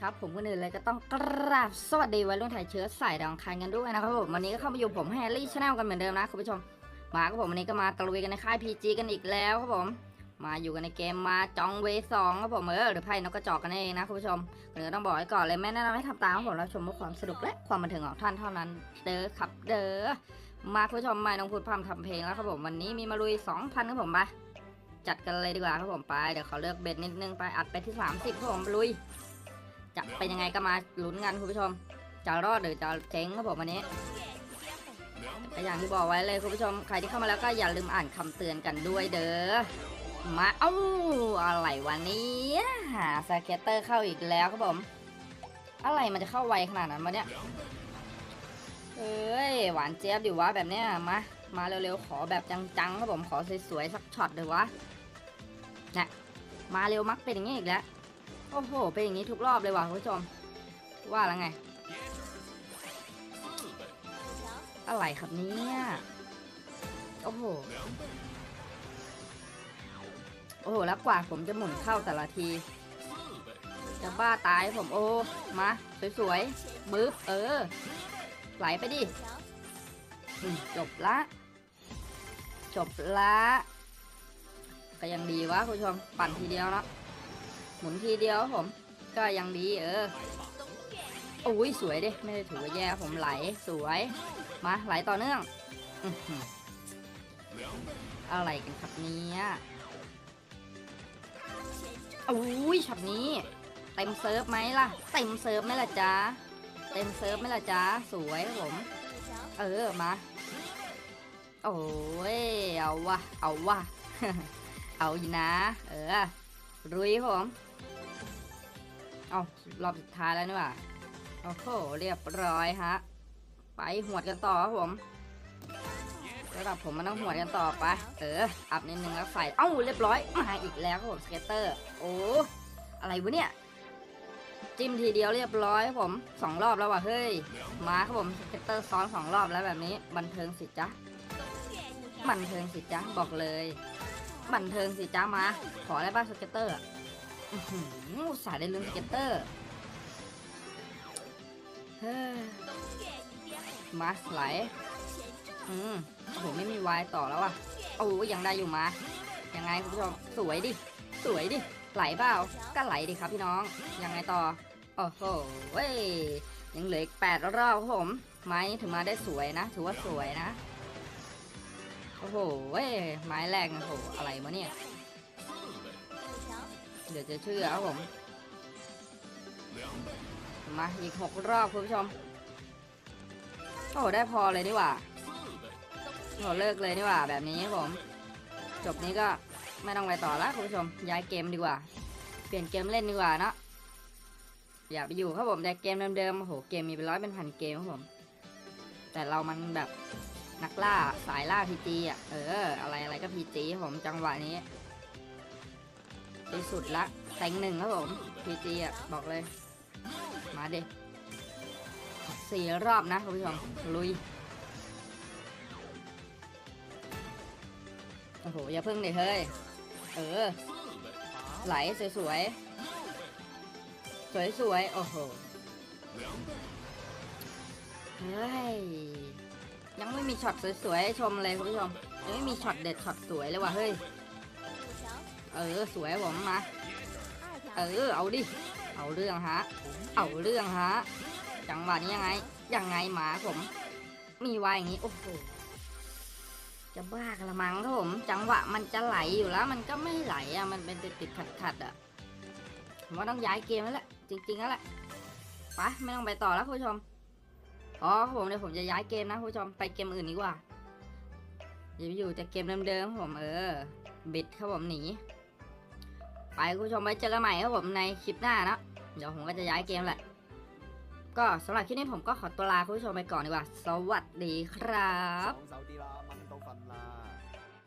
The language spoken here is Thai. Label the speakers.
Speaker 1: ครับผมคนอื่นเลยก็ต้องกราบสวัสดีวัยรุ่นถ่ายเชื้อสายดองคายกันด้วยนะครับผมวันนี้ก็เข้ามาอยู่ผมแฮร์รี่ชาแนลกันเหมือนเดิมนะคุณผู้ชมมาครับผมวันนี้ก็มาตะลุยกันในค่ายพีจีกันอีกแล้วครับผม มาอยู่กันในเกมมาจองเวสองครับผมเออหรือไพ่นกกระจอกกันเองนะคุณผู้ชมเดี๋ยวต้องบอกไว้ก่อนเลยแม่แนะนำให้ทำตามครับผมรับชมเพื่อความสนุกและความบันเทิงของท่านเท่านั้น เด้อครับเด้อมาคุณผู้ชมไม่ต้องพูดพร่ำทำเพลงแล้วครับผมวันนี้มีมาลุย 2,000ครับผมไปจัดกันเลยดีกว่าครับผมไปเดี๋ยวเขอเลือกเบ็ดนิดนึงไปอัดไปที่ 30ครับผมลุย จะเป็นยังไงก็มาลุ้นกันคุณผู้ชม จะรอดหรือจะเจ๊งครับผมวันนี้อย่างที่บอกไว้เลยคุณผู้ชมใครที่เข้ามาแล้วก็อย่าลืมอ่านคำเตือนกันด้วยเด้อ มาเอ้าอะไรวันนี้หาสเก็ตเตอร์เข้าอีกแล้วครับผม อะไรมันจะเข้าไวขนาดนั้นวะเนี่ยเอ้ยหวานเจี๊ยบดิวะแบบเนี้ยมามาเร็วๆขอแบบจังๆครับผมขอสวยๆสักช็อตเลยวะนะมาเร็วมักเป็นอย่างนี้อีกแล้วโอ้โหเป็นอย่างนี้ทุกรอบเลยว่ะคุณผู้ชมว่าแล้วไง อะไรครับเนี่ยโอ้โห อ้โหแล้วกว่าผมจะหมุนเข้าแต่ละที จะบ้าตายผมโอ้มาสวยๆบึ๊บเออ ไหลไปดิจบละ จบละก็ยังดีวะคุณผู้ชมปั่นทีเดียวเนาะหมุนทีเดียวผม ก็ยังดีเออโอ้ยสวยดิไม่ได้ถือว่าแย่ผมไหลสวยมาไหลต่อเนื่องออะไรกันครับเนี้ย อ้ยช็อตนี้ เต็มเซิร์ฟไหมล่ะ เต็มเซิร์ฟไหมล่ะจ๊ะ เต็มเซิร์ฟไหมล่ะจ๊ะ สวยผม เออ มา โอ้ย เอาวะ เอาวะ เอาอยู่นะ เออ รุยครับผม เอารอบสุดท้ายแล้วนี่ว่าโอ้โห เรียบร้อยฮะ ไปหวดกันต่อครับผม ระดับผมมันต้องหัวกันต่อไป เออ อัพนิดนึงแล้วใส่ เอ้า เรียบร้อย มาอีกแล้วครับผมสเก็ตเตอร์ โอ้ อะไรวะเนี่ย จิ้มทีเดียวเรียบร้อยผมสองรอบแล้วว่ะ เฮ้ย มาครับผมสเก็ตเตอร์ซ้อนสองรอบแล้วแบบนี้ บันเทิงสิจ๊ะ บันเทิงสิจ๊ะ บอกเลย บันเทิงสิจ้ามา ขอได้ป่ะสเก็ตเตอร์อือหสายได้ลืมสเก็ตเตอร์เฮ้ยมาไหล อืมโอ้โหไม่มีวายต่อแล้วอะโอ้ยังได้อยู่มา ยังไงคุณผู้ชมสวยดิ สวยดิ ไหลเปล่าก็ไหลดิครับพี่น้อง ยังไงต่อ โอ้โหเว้ย ยังเหลืออีกแปดรอบครับผม ไม้ถึงมาได้สวยนะ ถือว่าสวยนะ โอ้โหเว้ย ไม้แรกนะโห อะไรวะเนี่ย เดี๋ยวจะเชื่อครับผม มาอีกหกรอบคุณผู้ชม โอ้โหได้พอเลยดีกว่า โอ้เลิกเลยดีกว่าแบบนี้ครับผม จบนี้ก็ไม่ต้องไปต่อแล้วคุณผู้ชมย้ายเกมดีกว่า เปลี่ยนเกมเล่นดีกว่าเนาะอย่าไปอยู่ครับผมแต่เกมเดิมๆโอ้โหเกมมีเป็นร้อยเป็นพันเกมครับผม แต่เรามันแบบนักล่าสายล่าพีจีอะเออ อะไรอะไรก็พีจีผมจังหวะนี้ที่สุดละแตงหนึ่งครับผมพีจีอะบอกเลย มาเด็สี่รอบนะคุณผู้ชมลุย อ้โห อย่าพึ่งเลยเฮ้ย เออ ไหลสวยๆสวยๆโอ้โหเฮ้ย ยังไม่มีช็อตสวยๆชมเลยคุณผู้ชมยังไม่มีช็อตเด็ดช็อตสวยเลยว่ะเฮ้ย เออ สวยผมมา เออ เอาดิ เอาเรื่องฮะ เอาเรื่องฮะ จังหวะนี้ยังไง ยังไงหมาผม มีวายอย่างนี้ โอ้โห จะบ้ากละมังครับผม จังหวะมันจะไหลอยู่แล้ว มันก็ไม่ไหลอะ มันเป็นติดติดขัดขัดอะผมว่าต้องย้ายเกมแล้วแหละ จริงๆแล้วแหละ ไป ไม่ต้องไปต่อแล้วคุณผู้ชม อ๋อผมเดี๋ยวผมจะย้ายเกมนะคุณผู้ชม ไปเกมอื่นดีกว่าอย่าไปอยู่แต่เกมเดิมๆผมเออ บิดครับผมหนี ไปคุณผู้ชมไปเจอกันใหม่ครับผมในคลิปหน้านะ เดี๋ยวผมก็จะย้ายเกมแหละ ก็สำหรับคลิปนี้ผมก็ขอตัวลาคุณผู้ชมไปก่อนดีกว่า สวัสดีครับ